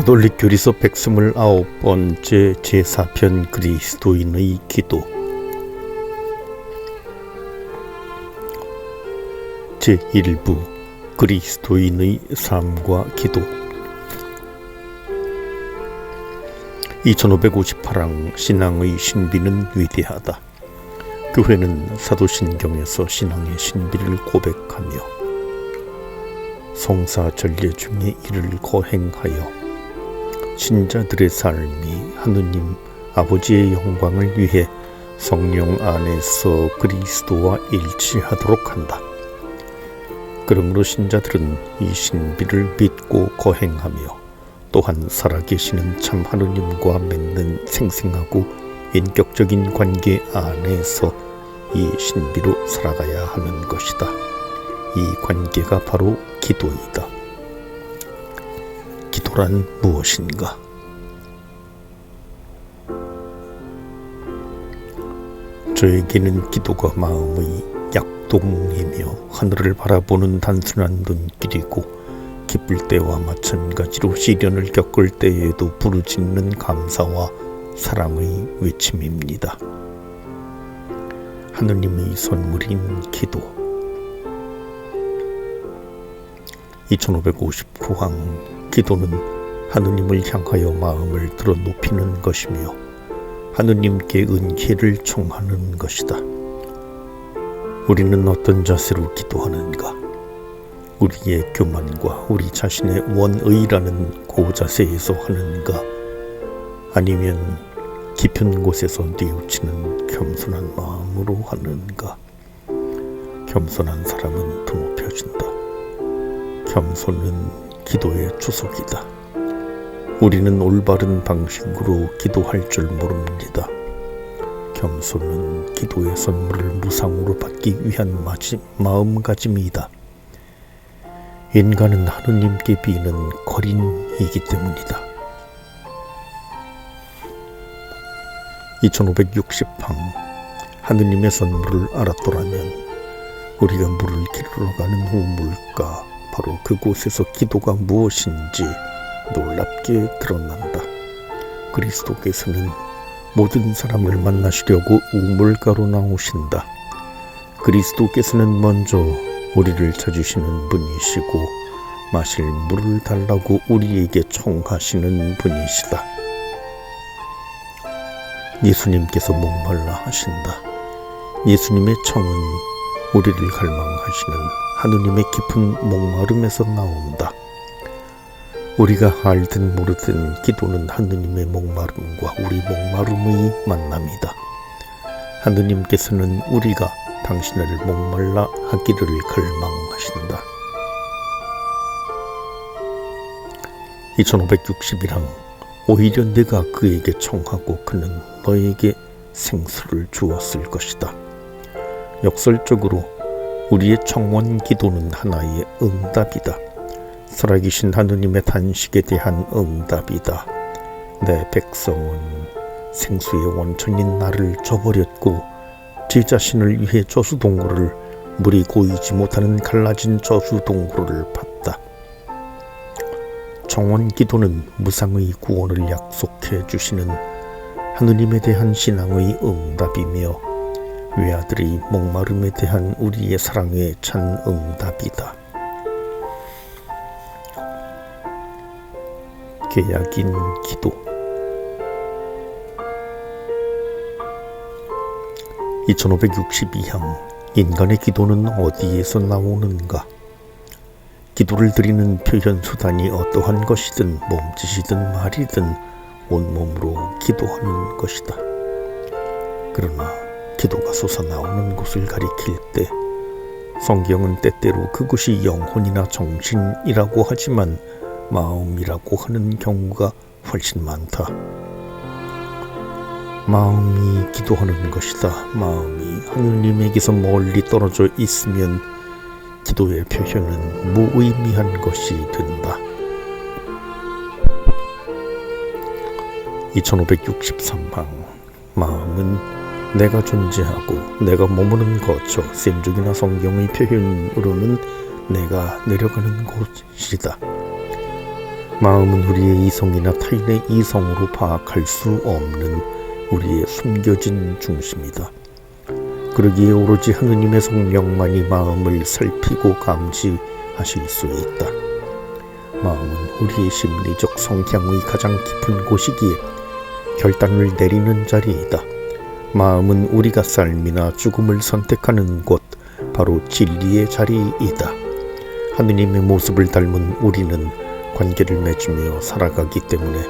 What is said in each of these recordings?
가톨릭 교리서 129번째 제4편 그리스도인의 기도 제1부 그리스도인의 삶과 기도 2558항 신앙의 신비는 위대하다. 교회는 사도신경에서 신앙의 신비를 고백하며 성사 전례 중에 이를 거행하여 신자들의 삶이 하느님 아버지의 영광을 위해 성령 안에서 그리스도와 일치하도록 한다. 그러므로 신자들은 이 신비를 믿고 거행하며 또한 살아계시는 참 하느님과 맺는 생생하고 인격적인 관계 안에서 이 신비로 살아가야 하는 것이다. 이 관계가 바로 기도이다. 기도란 무엇인가? 저에게는 기도가 마음의 약동이며 하늘을 바라보는 단순한 눈길이고 기쁠 때와 마찬가지로 시련을 겪을 때에도 부르짖는 감사와 사랑의 외침입니다. 하느님의 선물인 기도 2559항 기도는 하느님을 향하여 마음을 들어 높이는 것이며 하느님께 은혜를 청하는 것이다. 우리는 어떤 자세로 기도하는가? 우리의 교만과 우리 자신의 원의라는 고자세에서 하는가? 아니면 깊은 곳에서 뉘우치는 겸손한 마음으로 하는가? 겸손한 사람은 드높여진다. 겸손은 기도의 주석이다. 우리는 올바른 방식으로 기도할 줄 모릅니다. 겸손은 기도의 선물을 무상으로 받기 위한 마음가짐이다. 인간은 하느님께 비는 거린이기 때문이다. 2560항 하느님의 선물을 알았더라면 우리가 물을 기르러 가는 우물가 바로 그곳에서 기도가 무엇인지 놀랍게 드러난다. 그리스도께서는 모든 사람을 만나시려고 우물가로 나오신다. 그리스도께서는 먼저 우리를 찾으시는 분이시고 마실 물을 달라고 우리에게 청하시는 분이시다. 예수님께서 목말라 하신다. 예수님의 청은 우리를 갈망하시는 하느님의 깊은 목마름에서 나온다. 우리가 알든 모르든 기도는 하느님의 목마름과 우리 목마름의 만남이다. 하느님께서는 우리가 당신을 목말라 하기를 갈망하신다. 2561항 오히려 내가 그에게 청하고 그는 너에게 생수를 주었을 것이다. 역설적으로 우리의 청원 기도는 하나의 응답이다. 살아계신 하느님의 단식에 대한 응답이다. 내 백성은 생수의 원천인 나를 저버렸고 제 자신을 위해 저수 동굴을 물이 고이지 못하는 갈라진 저수 동굴을 봤다. 정원 기도는 무상의 구원을 약속해 주시는 하느님에 대한 신앙의 응답이며 외아들의 목마름에 대한 우리의 사랑의 찬 응답이다. 계약인 기도 2562항 인간의 기도는 어디에서 나오는가? 기도를 드리는 표현 수단이 어떠한 것이든 몸짓이든 말이든 온몸으로 기도하는 것이다. 그러나 기도가 솟아나오는 곳을 가리킬 때 성경은 때때로 그것이 영혼이나 정신이라고 하지만 마음이라고 하는 경우가 훨씬 많다. 마음이 기도하는 것이다. 마음이 하느님에게서 멀리 떨어져 있으면 기도의 표현은 무의미한 것이 된다. 2563방 마음은 내가 존재하고 내가 머무는 거처 셈족이나 성경의 표현으로는 내가 내려가는 곳이다. 마음은 우리의 이성이나 타인의 이성으로 파악할 수 없는 우리의 숨겨진 중심이다. 그러기에 오로지 하느님의 성령만이 마음을 살피고 감지하실 수 있다. 마음은 우리의 심리적 성향의 가장 깊은 곳이기에 결단을 내리는 자리이다. 마음은 우리가 삶이나 죽음을 선택하는 곳, 바로 진리의 자리이다. 하느님의 모습을 닮은 우리는 관계를 맺으며 살아가기 때문에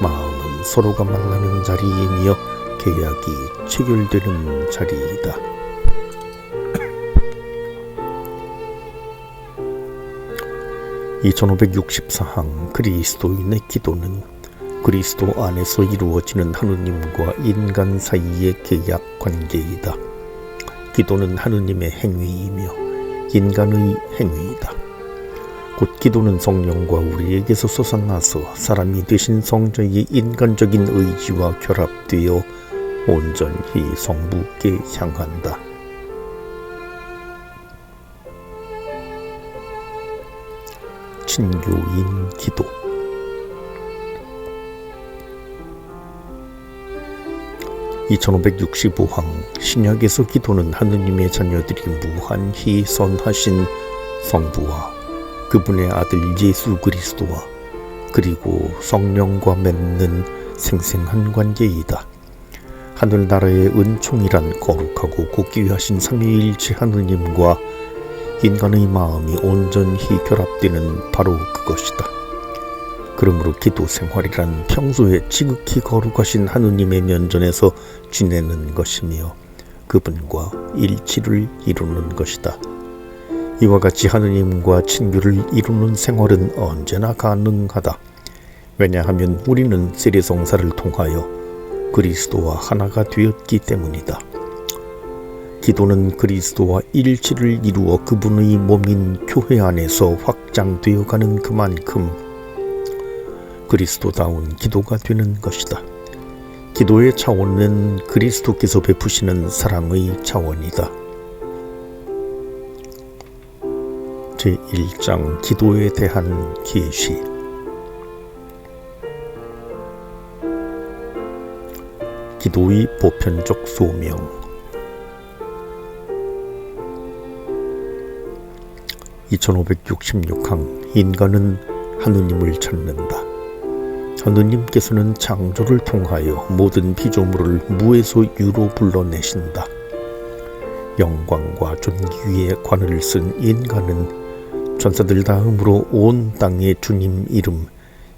마음은 서로가 만나는 자리이며 계약이 체결되는 자리이다. (2564항) 그리스도인의 기도는 그리스도 안에서 이루어지는 하느님과 인간 사이의 계약 관계이다. 기도는 하느님의 행위이며 인간의 행위이다. 곧 기도는 성령과 우리에게서 솟아나서 사람이 되신 성자의 인간적인 의지와 결합되어 온전히 성부께 향한다. 친교인 기도 2565항 신약에서 기도는 하느님의 자녀들이 무한히 선하신 성부와 그분의 아들 예수 그리스도와 그리고 성령과 맺는 생생한 관계이다. 하늘나라의 은총이란 거룩하고 고귀하신 삼위일체 하느님과 인간의 마음이 온전히 결합되는 바로 그것이다. 그러므로 기도 생활이란 평소에 지극히 거룩하신 하느님의 면전에서 지내는 것이며 그분과 일치를 이루는 것이다. 이와 같이 하느님과 친교를 이루는 생활은 언제나 가능하다. 왜냐하면 우리는 세례성사를 통하여 그리스도와 하나가 되었기 때문이다. 기도는 그리스도와 일치를 이루어 그분의 몸인 교회 안에서 확장되어 가는 그만큼 그리스도다운 기도가 되는 것이다. 기도의 차원은 그리스도께서 베푸시는 사랑의 차원이다. 제1장 기도에 대한 계시 기도의 보편적 소명 (2566항) 인간은 하느님을 찾는다. 하느님께서는 창조를 통하여 모든 피조물을 무에서 유로 불러내신다. 영광과 존귀 위에 관을 쓴 인간은 전사들 다음으로 온 땅의 주님 이름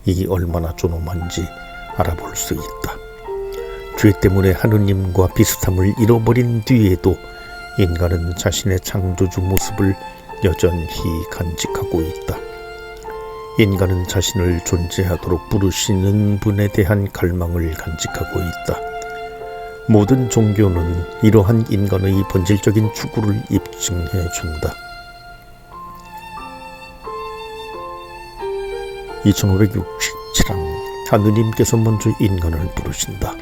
이 얼마나 존엄한지 알아볼 수 있다. 죄 때문에 하느님과 비슷함을 잃어버린 뒤에도 인간은 자신의 창조주 모습을 여전히 간직하고 있다. 인간은 자신을 존재하도록 부르시는 분에 대한 갈망을 간직하고 있다. 모든 종교는 이러한 인간의 본질적인 추구를 입증해 준다. 2567항 하느님께서 먼저 인간을 부르신다.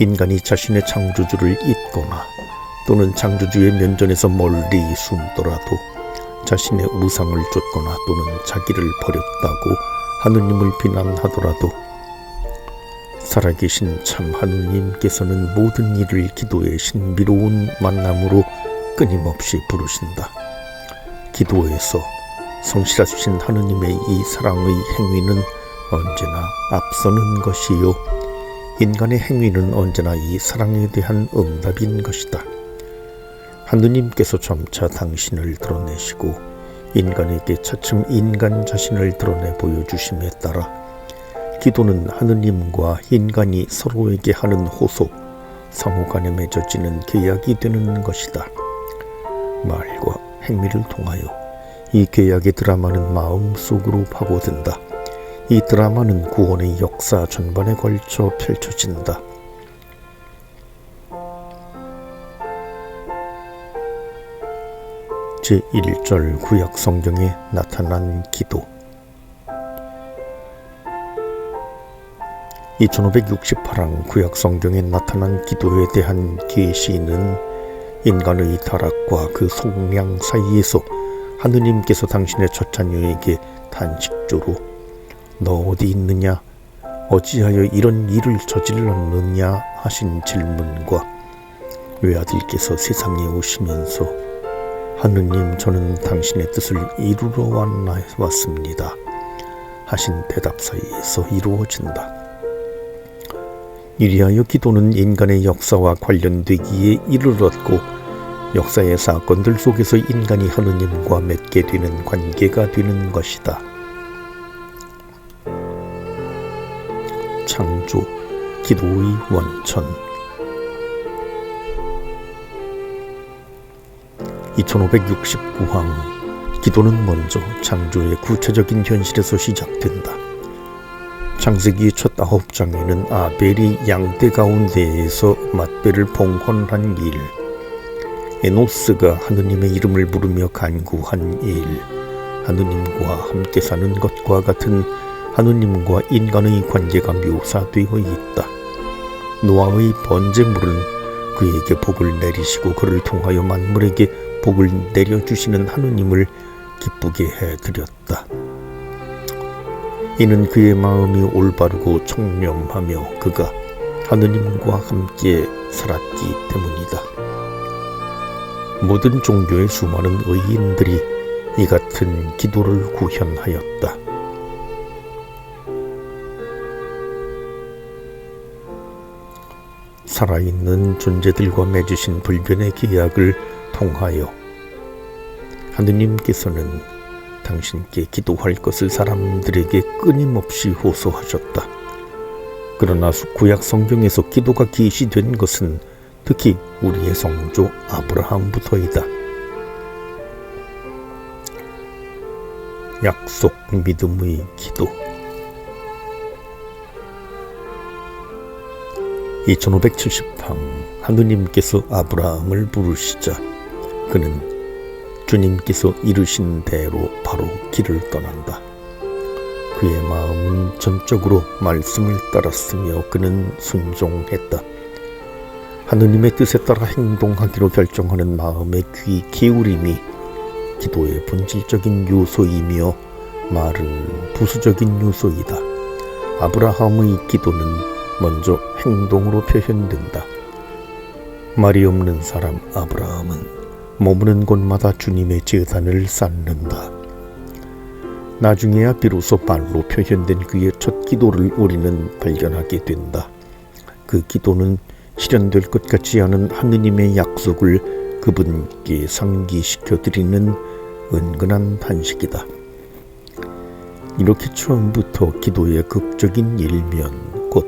인간이 자신의 창조주를 잊거나 또는 창조주의 면전에서 멀리 숨더라도 자신의 우상을 쫓거나 또는 자기를 버렸다고 하느님을 비난하더라도 살아계신 참 하느님께서는 모든 일을 기도의 신비로운 만남으로 끊임없이 부르신다. 기도에서 성실하신 하느님의 이 사랑의 행위는 언제나 앞서는 것이요. 인간의 행위는 언제나 이 사랑에 대한 응답인 것이다. 하느님께서 점차 당신을 드러내시고 인간에게 차츰 인간 자신을 드러내 보여주심에 따라 기도는 하느님과 인간이 서로에게 하는 호소, 상호 간에 맺어지는 계약이 되는 것이다. 말과 행위를 통하여 이 계약의 드라마는 마음 속으로 파고든다. 이 드라마는 구원의 역사 전반에 걸쳐 펼쳐진다. 제1절 구약 성경에 나타난 기도 2568항 구약 성경에 나타난 기도에 대한 계시는 인간의 타락과 그 속량 사이에서 하느님께서 당신의 첫 자녀에게 단식조로 너 어디 있느냐? 어찌하여 이런 일을 저질렀느냐? 하신 질문과 외아들께서 세상에 오시면서 하느님 저는 당신의 뜻을 이루러 왔나 왔습니다. 하신 대답 사이에서 이루어진다. 이리하여 기도는 인간의 역사와 관련되기에 이르렀고 역사의 사건들 속에서 인간이 하느님과 맺게 되는 관계가 되는 것이다. 창조 기도의 원천 2569항 기도는 먼저 창조의 구체적인 현실에서 시작된다. 창세기 첫 아홉 장에는 아벨이 양떼 가운데에서 맞배를 봉헌한 일, 에노스가 하느님의 이름을 부르며 간구한 일, 하느님과 함께 사는 것과 같은 하느님과 인간의 관계가 묘사되어 있다. 노아의 번제물은 그에게 복을 내리시고 그를 통하여 만물에게 복을 내려주시는 하느님을 기쁘게 해드렸다. 이는 그의 마음이 올바르고 청렴하며 그가 하느님과 함께 살았기 때문이다. 모든 종교의 수많은 의인들이 이 같은 기도를 구현하였다. 살아있는 존재들과 맺으신 불변의 계약을 통하여 하느님께서는 당신께 기도할 것을 사람들에게 끊임없이 호소하셨다. 그러나 구약 성경에서 기도가 계시된 것은 특히 우리의 성조 아브라함부터이다. 약속 믿음의 기도 2570방 하느님께서 아브라함을 부르시자 그는 주님께서 이르신 대로 바로 길을 떠난다. 그의 마음은 전적으로 말씀을 따랐으며 그는 순종했다. 하느님의 뜻에 따라 행동하기로 결정하는 마음의 귀 기울임이 기도의 본질적인 요소이며 말은 부수적인 요소이다. 아브라함의 기도는 먼저 행동으로 표현된다. 말이 없는 사람 아브라함은 머무는 곳마다 주님의 재단을 쌓는다. 나중에야 비로소 말로 표현된 그의 첫 기도를 우리는 발견하게 된다. 그 기도는 실현될 것 같지 않은 하느님의 약속을 그분께 상기시켜 드리는 은근한 단식이다. 이렇게 처음부터 기도의 극적인 일면 곧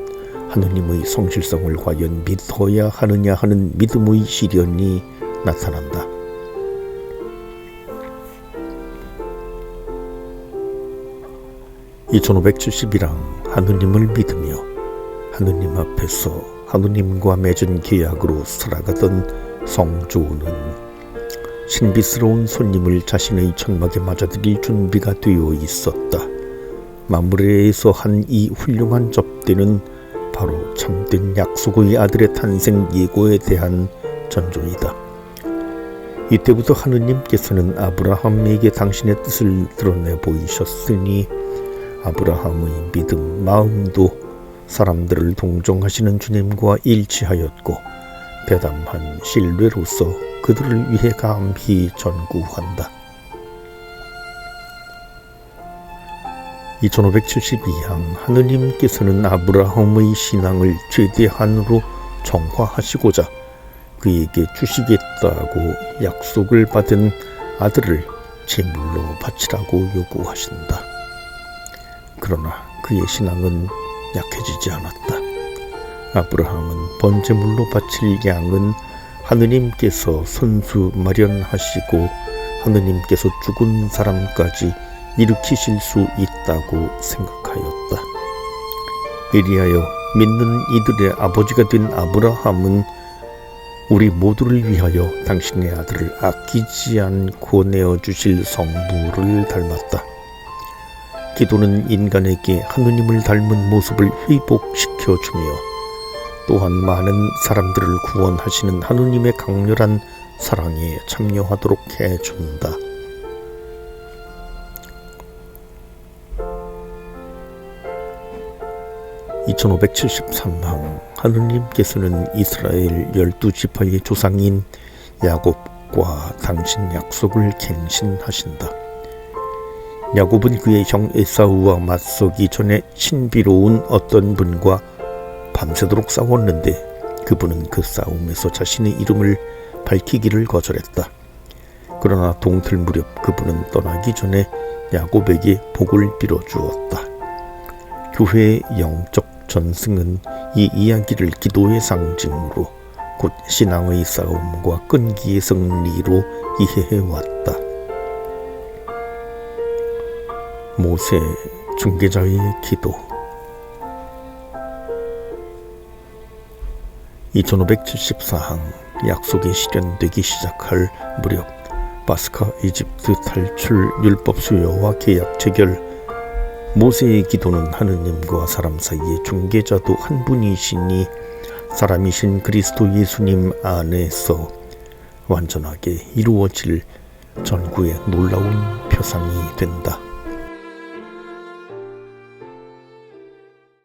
하느님의 성실성을 과연 믿어야 하느냐 하는 믿음의 시련이 나타난다. 2571항 하느님을 믿으며 하느님 앞에서 하느님과 맺은 계약으로 살아가던 성조는 신비스러운 손님을 자신의 천막에 맞아들일 준비가 되어 있었다. 마무리에서 한 이 훌륭한 접대는 바로 참된 약속의 아들의 탄생 예고에 대한 전조이다. 이때부터 하느님께서는 아브라함에게 당신의 뜻을 드러내 보이셨으니 아브라함의 믿음 마음도 사람들을 동정하시는 주님과 일치하였고 대담한 신뢰로서 그들을 위해 감히 전구한다. 2572항 하느님께서는 아브라함의 신앙을 최대한으로 정화하시고자 그에게 주시겠다고 약속을 받은 아들을 제물로 바치라고 요구하신다. 그러나 그의 신앙은 약해지지 않았다. 아브라함은 번제물로 바칠 양은 하느님께서 선수 마련하시고 하느님께서 죽은 사람까지 일으키실 수 있다고 생각하였다. 이리하여 믿는 이들의 아버지가 된 아브라함은 우리 모두를 위하여 당신의 아들을 아끼지 않고 내어 주실 성부를 닮았다. 기도는 인간에게 하느님을 닮은 모습을 회복시켜 주며 또한 많은 사람들을 구원하시는 하느님의 강렬한 사랑에 참여하도록 해준다. 2573강 하느님께서는 이스라엘 열두 지파의 조상인 야곱과 당신 약속을 갱신하신다. 야곱은 그의 형 에사우와 맞서기 전에 신비로운 어떤 분과 밤새도록 싸웠는데 그분은 그 싸움에서 자신의 이름을 밝히기를 거절했다. 그러나 동틀 무렵 그분은 떠나기 전에 야곱에게 복을 빌어 주었다. 교회의 영적 전승은 이 이야기를 기도의 상징으로 곧 신앙의 싸움과 끈기의 승리로 이해해 왔다. 모세 중개자의 기도 2574항 약속이 실현되기 시작할 무렵 바스카 이집트 탈출 율법 수여와 계약 체결 모세의 기도는 하느님과 사람 사이의 중개자도 한 분이시니 사람이신 그리스도 예수님 안에서 완전하게 이루어질 전구의 놀라운 표상이 된다.